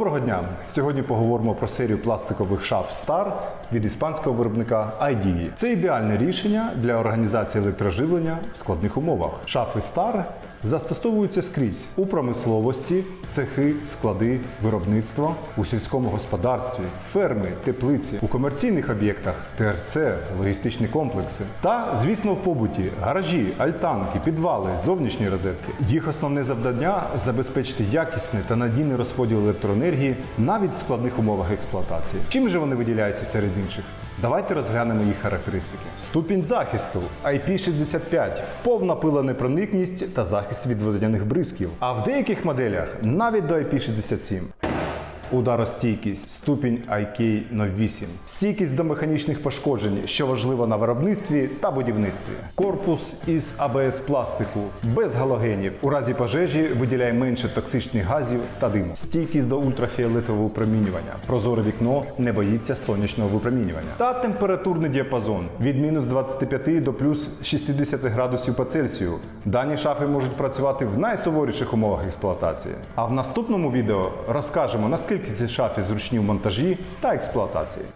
Доброго дня! Сьогодні поговоримо про серію пластикових шаф Star від іспанського виробника IDE. Це ідеальне рішення для організації електроживлення в складних умовах. Шафи Star застосовуються скрізь у промисловості, цехи, склади, виробництво, у сільському господарстві, ферми, теплиці, у комерційних об'єктах, ТРЦ, логістичні комплекси та, звісно, в побуті, гаражі, альтанки, підвали, зовнішні розетки. Їх основне завдання забезпечити якісний та надійний розподіл електроенергії навіть в складних умовах експлуатації. Чим же вони виділяються серед інших? Давайте розглянемо їх характеристики. Ступінь захисту IP65, повна пиленепроникність та захист від водяних бризків. А в деяких моделях навіть до IP67. Ударостійкість, ступінь IK08, стійкість до механічних пошкоджень, що важливо на виробництві та будівництві. Корпус із АБС пластику, без галогенів. У разі пожежі виділяє менше токсичних газів та диму. Стійкість до ультрафіолетового випромінювання. Прозоре вікно не боїться сонячного випромінювання. Та температурний діапазон від мінус 25 до плюс 60 градусів по Цельсію. Дані шафи можуть працювати в найсуворіших умовах експлуатації. А в наступному відео розкажемо наскільки ці шафи зручні в монтажі та експлуатації.